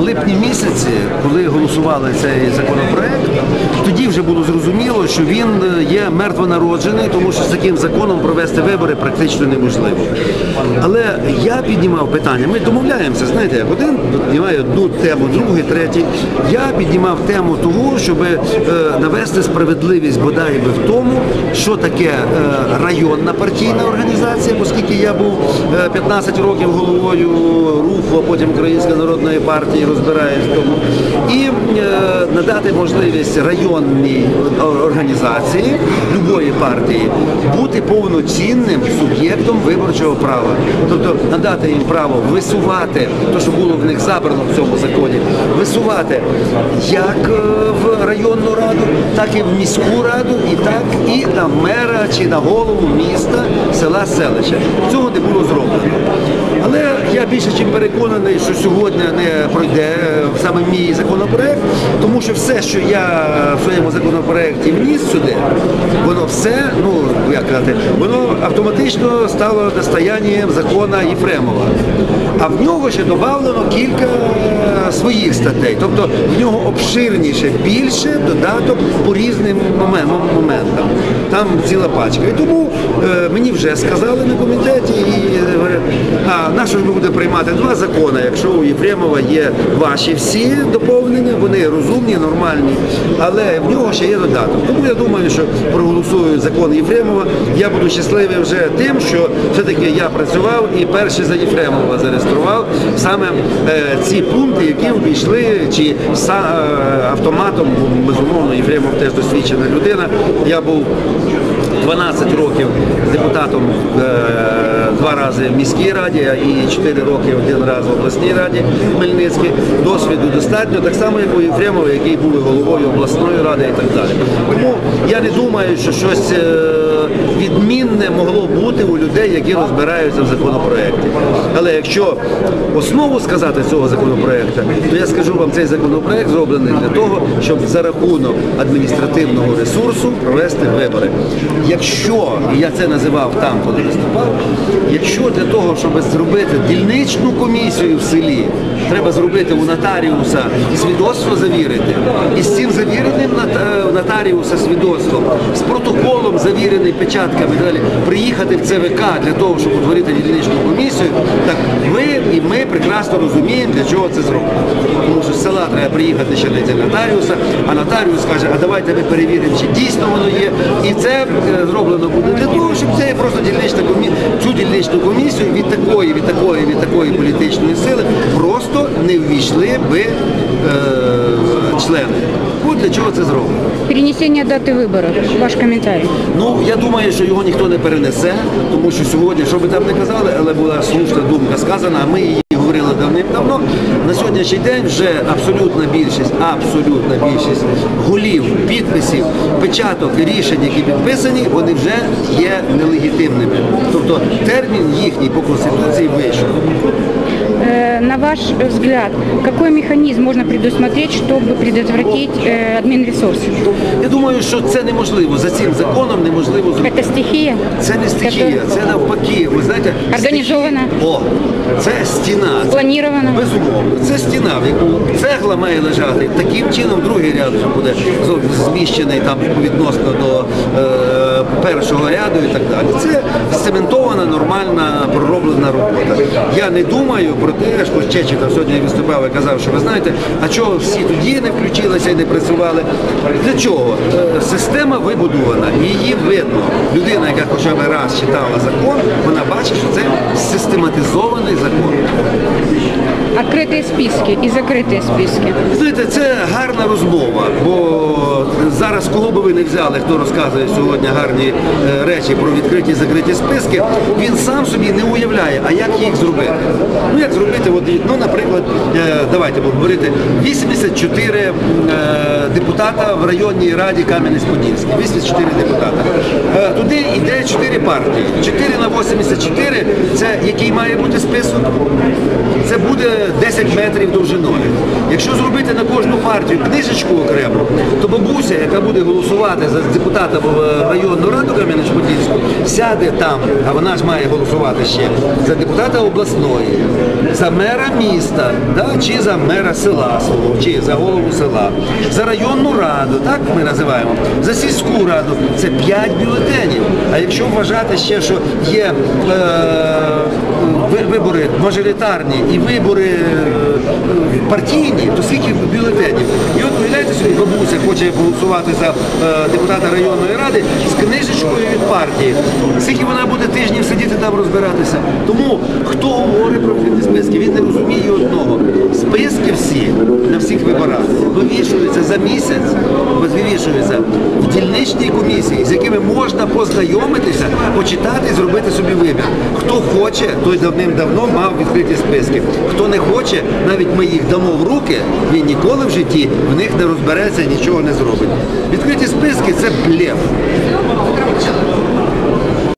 липні місяці, коли голосували цей законопроект, тоді вже було зрозуміло, що він е, є мертвонароджений, тому що з таким законом провести вибори практично неможливо. Але я піднімав питання. Ми домовляємося, знаєте, як один піднімає одну тему, другий, третій. Я піднімав тему того, щоб е, навести справедливість бодай би в тому, що таке е, районна партійна організація, оскільки я був е, 15 років головою руху, а потім Української народної партії розбираюсь в тому, і надати можливість районній о- організації любої партії бути повноцінним суб'єктом виборчого права, тобто надати їм право висувати те, що було в них забрано в цьому законі, висувати як е, в районну раду, так і в міську раду, і так і на мера чи на голову міста, села, селища. Цього не було зроблено. Але я більше чим переконаний, що сьогодні не пройде е, саме мій законопроект, тому що все, що я своєму законопроекті вніс сюди, все, ну як казати, воно автоматично стало достоянням закона Єфремова. А в нього ще додавлено кілька е, своїх статей. Тобто в нього обширніше, більше додаток по різним момен- моментам. Там ціла пачка. І тому е, мені вже сказали на комітеті, і е, говорять, а на що ж ми будемо приймати два закони, якщо у Єфремова є ваші всі доповнення, вони розумні, нормальні, але в нього ще є додаток. Тому я думаю, що проголосую закон Єфремова. Я буду щасливий вже тим, що все-таки я працював і перший за Єфремова зареєстрував саме е, ці пункти, які увійшли, чи са, е, автоматом, безумовно, Єфремов теж досвідчена людина. Я був 12 років депутатом е, два рази в міській раді і 4 роки один раз в обласній раді Хмельницькій. Досвіду достатньо, так само, як у Єфремова, який був головою обласної ради і так далі. Тому я не думаю, що щось е, відмінне могло бути у людей, які розбираються в законопроекті. Але якщо основу сказати цього законопроекту, то я скажу вам, цей законопроект зроблений для того, щоб за рахунок адміністративного ресурсу провести вибори. Якщо, і я це називав там, коли виступав, якщо для того, щоб зробити дільничну комісію в селі, треба зробити у нотаріуса свідоцтво завірити, і з цим завіреним нотаріуса свідоцтвом, з протоколом завірений печатками і далі, приїхати в ЦВК для того, щоб утворити дільничну комісію, так ви і ми прекрасно розуміємо, для чого це зроблено. Тому що села треба приїхати ще до нотаріуса, а нотаріус каже, а давайте ми перевіримо, чи дійсно воно є. І це е, зроблено буде для того, щоб це просто дільнична комісія, цю дільничну комісію від такої, від такої, від такої політичної сили просто не ввійшли би е, члени. От для чого це зроблено. Перенесение даты выборов. Ваш комментарий. Ну, я думаю, що його ніхто не перенесе, тому що сьогодні, що би там не казали, але була слушна думка сказана, а ми її говорили давним-давно. На сьогоднішній день вже абсолютна більшість, абсолютна більшість голів, підписів, печаток рішень, які підписані, вони вже є нелегітимними. Тобто термін їхній по Конституції вийшов. Э, На ваш взгляд, какой механизм можно предусмотреть, чтобы предотвратить э, админ ресурс? Я думаю, що це неможливо. За цим законом неможливо зробити. Это стихия? Це не стихія, Яка? це навпаки. Ви знаєте, Організована? стихія- О, це стіна. Це Спланована? Безумовно, це стіна, в яку цегла має лежати. Таким чином другий ряд вже буде зо- зміщений там відносно до е, першого ряду і так далі. Це цементована, нормальна, пророблена робота. Я не думаю про те, що Чечетов сьогодні виступав і казав, що ви знаєте, а чого всі тоді не включилися і не працювали? Для чого? Е, Система вибудована, її видно. Людина, яка хоча б раз читала закон, вона бачить, що це систематизований закон. Открытые списки и закрытые списки. Знаєте, це гарна розмова, бо зараз кого би ви не взяли, хто розказує сьогодні гарні е, речі про відкриті і закриті списки, він сам собі не уявляє, а як їх зробити. Ну як зробити, от, ну, наприклад, е, давайте будемо говорити, 84 е, депутата в районній раді Кам'янець-Подільський, 84 депутата. Е, Туди йде 4 партії. 4 на 84 це який має бути список? Це буде 10 метрів довжиною. Якщо зробити на кожну партію книжечку окремо, то бабуся, яка буде голосувати за депутата в районну раду Кам'янець-Подільську, сяде там, а вона ж має голосувати ще за депутата обласної, за мера міста, да, чи за мера села свого, чи за голову села, за районну раду, так ми називаємо, за сільську раду це 5 бюлетенів. А якщо вважати ще, що є е, вибори мажоритарні і вибори е, партійні, то скільки бюлетенів? Уявляєте собі, бабуся хоче голосувати за е, депутата районної ради з книжечкою від партії. Скільки вона буде тижнів сидіти там розбиратися? Тому хто говорить про відкриті списки, він не розуміє одного. Списки всі на всіх виборах вивішуються за місяць, вивішуються в дільничній комісії, з якими можна познайомитися, почитати і зробити собі вибір. Хто хоче, той давним-давно мав відкриті списки. Хто не хоче, навіть ми їх дамо в руки, він ніколи в житті в них не розбереться, нічого не зробить. Відкриті списки це блеф.